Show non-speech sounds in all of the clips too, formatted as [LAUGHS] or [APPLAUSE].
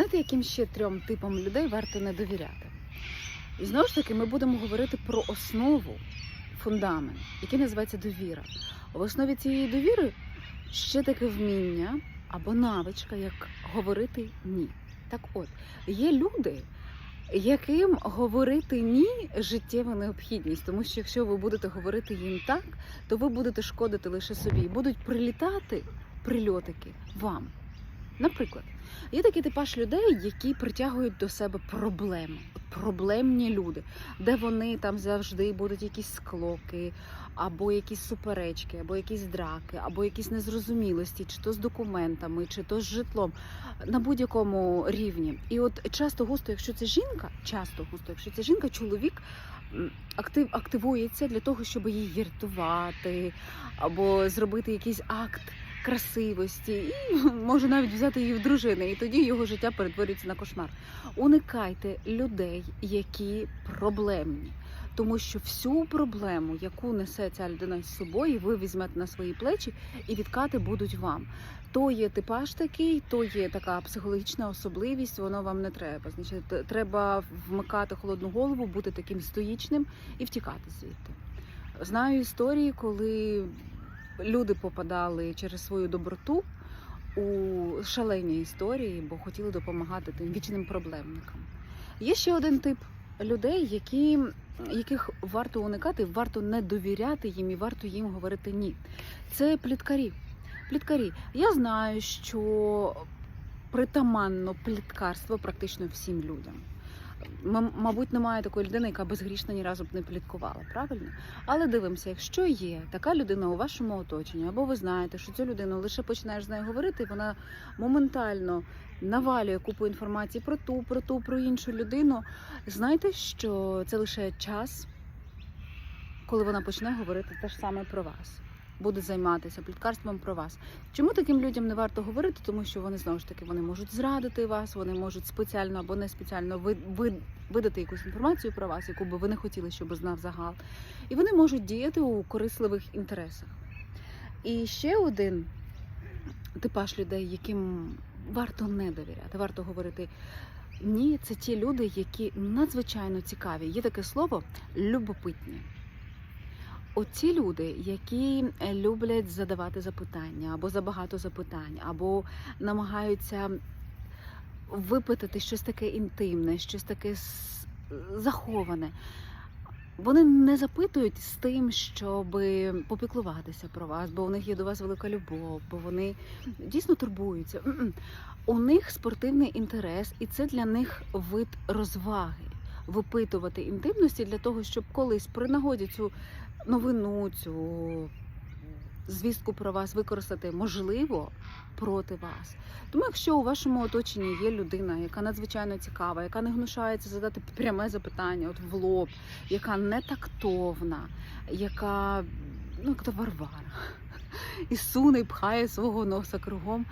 Знаєте, яким ще трьом типам людей варто не довіряти? І знову ж таки, ми будемо говорити про основу, фундамент, який називається довіра. В основі цієї довіри ще таке вміння або навичка, як говорити ні. Так от, є люди, яким говорити ні життєва необхідність, тому що якщо ви будете говорити їм так, то ви будете шкодити лише собі. Будуть прилітати прильотики вам. Наприклад, є такий типаж людей, які притягують до себе проблеми. Проблемні люди, де вони там завжди будуть якісь склоки, або якісь суперечки, або якісь драки, або якісь незрозумілості, чи то з документами, чи то з житлом на будь-якому рівні. І от часто густо, якщо це жінка, часто густо, якщо це жінка, чоловік актив, активується для того, щоб її врятувати, або зробити якийсь акт красивості, і [LAUGHS] може навіть взяти її в дружини, і тоді його життя перетворюється на кошмар. Уникайте людей, які проблемні. Тому що всю проблему, яку несе ця людина з собою, ви візьмете на свої плечі, і відкати будуть вам. То є типаж такий, то є така психологічна особливість, воно вам не треба. Значить, треба вмикати холодну голову, бути таким стоїчним і втікати звідти. Знаю історії, коли люди попадали через свою доброту у шалені історії, бо хотіли допомагати тим вічним проблемникам. Є ще один тип людей, які, яких варто уникати, варто не довіряти їм і варто їм говорити ні. Це пліткарі. Пліткарі. Я знаю, що притаманно пліткарство практично всім людям. Мабуть, немає такої людини, яка безгрішно ні разу б не пліткувала, правильно? Але дивимося, якщо є така людина у вашому оточенні, або ви знаєте, що цю людину лише починаєш з нею говорити, і вона моментально навалює купу інформації про ту, про ту, про іншу людину. Знайте, що це лише час, коли вона почне говорити те ж саме про вас. Буде займатися пліткарством про вас. Чому таким людям не варто говорити? Тому що вони знову ж таки вони можуть зрадити вас, вони можуть спеціально або не спеціально ви, ви, видати якусь інформацію про вас, яку би ви не хотіли, щоб знав загал. І вони можуть діяти у корисливих інтересах. І ще один типаж людей, яким варто не довіряти, варто говорити. Ні, це ті люди, які надзвичайно цікаві. Є таке слово любопитні. Оці люди, які е, люблять задавати запитання або забагато запитань, або намагаються випитати щось таке інтимне, щось таке заховане. Вони не запитують з тим, щоб попіклуватися про вас, бо у них є до вас велика любов, бо вони дійсно турбуються. У них спортивний інтерес, і це для них вид розваги. Випитувати інтимності для того, щоб колись при нагоді цю новину, цю звістку про вас використати можливо проти вас. Тому, якщо у вашому оточенні є людина, яка надзвичайно цікава, яка не гнушається задати пряме запитання, от в лоб, яка не тактовна, яка ну як то Варвара, [LAUGHS] і суне і пхає свого носа кругом.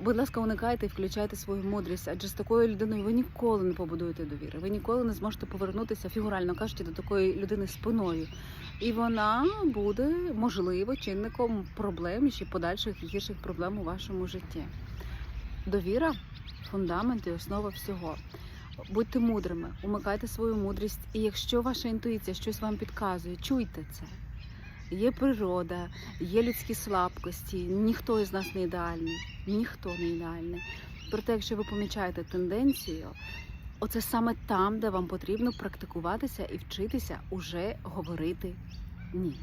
Будь ласка, уникайте і включайте свою мудрість, адже з такою людиною ви ніколи не побудуєте довіри. Ви ніколи не зможете повернутися, фігурально кажучи, до такої людини спиною. І вона буде, можливо, чинником проблем і подальших гірших проблем у вашому житті. Довіра фундамент і основа всього. Будьте мудрими, умикайте свою мудрість, і якщо ваша інтуїція щось вам підказує, чуйте це. Є природа, є людські слабкості, ніхто із нас не ідеальний, ніхто не ідеальний. Проте, якщо ви помічаєте тенденцію, оце саме там, де вам потрібно практикуватися і вчитися уже говорити ні.